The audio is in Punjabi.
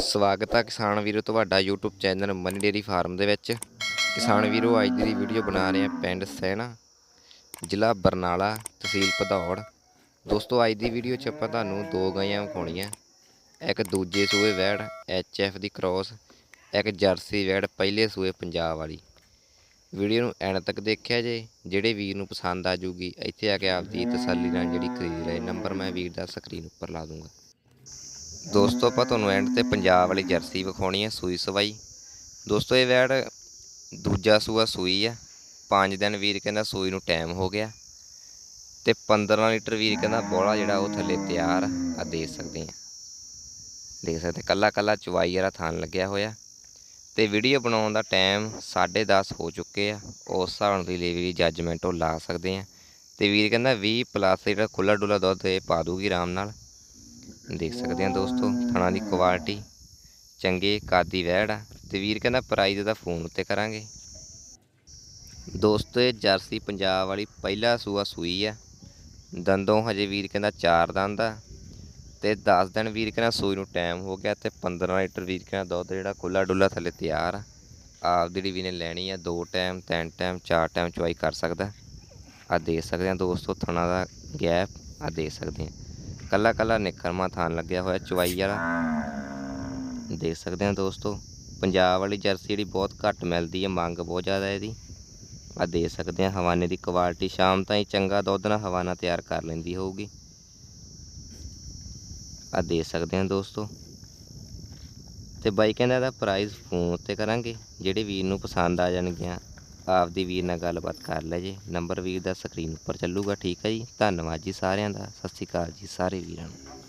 ਸਵਾਗਤ ਆ ਕਿਸਾਨ ਵੀਰੋ, ਤੁਹਾਡਾ YouTube channel Mani dairy farm ਦੇ ਵਿੱਚ। ਕਿਸਾਨ ਵੀਰੋ, ਅੱਜ ਦੀ ਵੀਡੀਓ ਬਣਾ ਰਹੇ ਹਾਂ ਪਿੰਡ ਸੈਣਾ, ਜ਼ਿਲ੍ਹਾ ਬਰਨਾਲਾ, ਤਹਿਸੀਲ ਭਦੌੜ। ਦੋਸਤੋ, ਅੱਜ ਦੀ ਵੀਡੀਓ 'ਚ ਆਪਾਂ ਤੁਹਾਨੂੰ ਦੋ ਗਾਈਆਂ ਵਿਖਾਉਣੀਆਂ। ਇੱਕ ਦੂਜੇ ਸੂਏ ਵੈੜ ਐਫ ਦੀ ਕ੍ਰੋਸ ਇੱਕ ਜਰਸੀ ਵੈੜ, ਪਹਿਲੇ ਸੂਏ ਪੰਜਾਬ ਵਾਲੀ। ਵੀਡੀਓ ਨੂੰ ਐਂਡ ਤੱਕ ਦੇਖਿਆ ਜੇ, ਜਿਹੜੇ ਵੀਰ ਨੂੰ ਪਸੰਦ ਆ ਜੂਗੀ, ਇੱਥੇ ਆ ਕੇ ਆਪਦੀ ਤਸੱਲੀ ਨਾਲ ਜਿਹੜੀ ਖਰੀਦ ਰਹੇ ਨੰਬਰ ਮੈਂ ਵੀਰ ਦਾ ਸਕਰੀਨ ਉੱਪਰ ਲਾ ਦੂੰਗਾ। ਦੋਸਤੋ, ਆਪਾਂ ਤੁਹਾਨੂੰ ਐਂਡ ਤੇ ਪੰਜਾਬ ਵਾਲੀ ਜਰਸੀ ਵਿਖਾਉਣੀ ਹੈ, ਸੂਈ ਸਵਾਈ। ਦੋਸਤੋ, ਇਹ ਵੈੜ ਦੂਜਾ ਸੂਆ ਸੂਈ ਆ। 5 ਦਿਨ ਵੀਰ ਕਹਿੰਦਾ ਸੂਈ ਨੂੰ ਟਾਈਮ ਹੋ ਗਿਆ। ਤੇ 15 ਲੀਟਰ ਵੀਰ ਕਹਿੰਦਾ ਬੋਲਾ ਜਿਹੜਾ ਉਹ ਥੱਲੇ ਤਿਆਰ ਆ ਦੇ ਸਕਦੇ ਆ। ਦੇਖ ਸਕਦੇ ਕੱਲਾ ਕੱਲਾ ਚਵਾਈ ਵਾਲਾ ਥਾਨ ਲੱਗਿਆ ਹੋਇਆ। ਤੇ ਵੀਡੀਓ ਬਣਾਉਣ ਦਾ ਟਾਈਮ 10:30 ਹੋ ਚੁੱਕੇ ਆ। ਉਸ ਹਿਸਾਬ ਨਾਲ ਲਈ ਜੱਜਮੈਂਟ ਉਹ ਲਾ ਸਕਦੇ ਆ। ਤੇ ਵੀਰ ਕਹਿੰਦਾ 20 ਪਲੱਸ ਜਿਹੜਾ ਖੁੱਲਾ ਡੁੱਲਾ ਦੁੱਧ ਇਹ ਪਾ ਦੂਗੀ ਆਰਾਮ ਨਾਲ। ਦੇਖ ਸਕਦੇ ਆ ਦੋਸਤੋ, ਥਣਾ ਦੀ ਕੁਆਲਿਟੀ, ਚੰਗੇ ਕਾਦੀ ਵਹਿੜ ਆ। ਤੇ ਵੀਰ ਕਹਿੰਦਾ ਪ੍ਰਾਈਜ਼ ਦਾ ਫੋਨ ਉੱਤੇ ਕਰਾਂਗੇ। ਦੋਸਤੋ, ਇਹ ਜਰਸੀ ਪੰਜਾਬ ਵਾਲੀ ਪਹਿਲਾ ਸੂਆ ਸੂਈ ਆ। ਦੰਦੋਂ ਹਜੇ ਵੀਰ ਕਹਿੰਦਾ ਚਾਰ ਦੰਦ ਆ। ਤੇ 10 ਦਿਨ ਵੀਰ ਕਹਿੰਦਾ ਸੂਈ ਨੂੰ ਟਾਈਮ ਹੋ ਗਿਆ ਤੇ 15 ਲੀਟਰ ਵੀਰ ਕਹਿੰਦਾ ਦੁੱਧ ਜਿਹੜਾ ਖੁੱਲਾ ਡੁੱਲਾ ਥੱਲੇ ਤਿਆਰ ਆ। ਆਪ ਜਿਹੜੀ ਵੀ ਨੇ ਲੈਣੀ ਆ, ਦੋ ਟਾਈਮ ਤਿੰਨ ਟਾਈਮ ਚਾਰ ਟਾਈਮ ਚੁਆਈ ਕਰ ਸਕਦਾ। ਆ ਦੇਖ ਸਕਦੇ ਆ ਦੋਸਤੋ, ਥਣਾ ਦਾ ਗੈਪ ਆ ਦੇਖ ਸਕਦੇ ਆ ਕੱਲਾ ਕੱਲਾ ਨਿਕਰਮਾ ਥਾਨ ਲੱਗਿਆ ਹੋਇਆ ਚਵਾਈ ਵਾਲਾ। ਦੇਖ ਸਕਦੇ ਆ ਦੋਸਤੋ, ਪੰਜਾਬ ਵਾਲੀ ਜਰਸੀ ਜਿਹੜੀ ਬਹੁਤ ਘੱਟ ਮਿਲਦੀ ਹੈ, ਮੰਗ ਬਹੁਤ ਜ਼ਿਆਦਾ ਹੈ ਇਹਦੀ। ਆ ਦੇ ਸਕਦੇ ਆ ਹਵਾਨੇ ਦੀ ਕੁਆਲਿਟੀ, ਸ਼ਾਮ ਤਾਈਂ ਚੰਗਾ ਦੁੱਧ ਨਾਲ ਹਵਾਨਾ ਤਿਆਰ ਕਰ ਲੈਂਦੀ ਹੋਊਗੀ। ਆ ਦੇ ਸਕਦੇ ਆ ਦੋਸਤੋ। ਤੇ ਬਾਈ ਕਹਿੰਦਾ ਇਹਦਾ ਪ੍ਰਾਈਸ ਫੋਨ 'ਤੇ ਕਰਾਂਗੇ, ਜਿਹੜੇ ਵੀਰ ਨੂੰ ਪਸੰਦ ਆ ਜਾਣਗੀਆਂ। ਆਪਦੀ ਵੀਰ ਨਾਲ ਗੱਲਬਾਤ ਕਰ ਲੈ ਜੇ। ਨੰਬਰ ਵੀਰ ਦਾ ਸਕਰੀਨ ਉੱਪਰ ਚੱਲੂਗਾ, ਠੀਕ ਹੈ ਜੀ? ਧੰਨਵਾਦ ਜੀ ਸਾਰਿਆਂ ਦਾ। ਸਤਿ ਸ਼੍ਰੀ ਅਕਾਲ ਜੀ ਸਾਰੇ ਵੀਰਾਂ ਨੂੰ।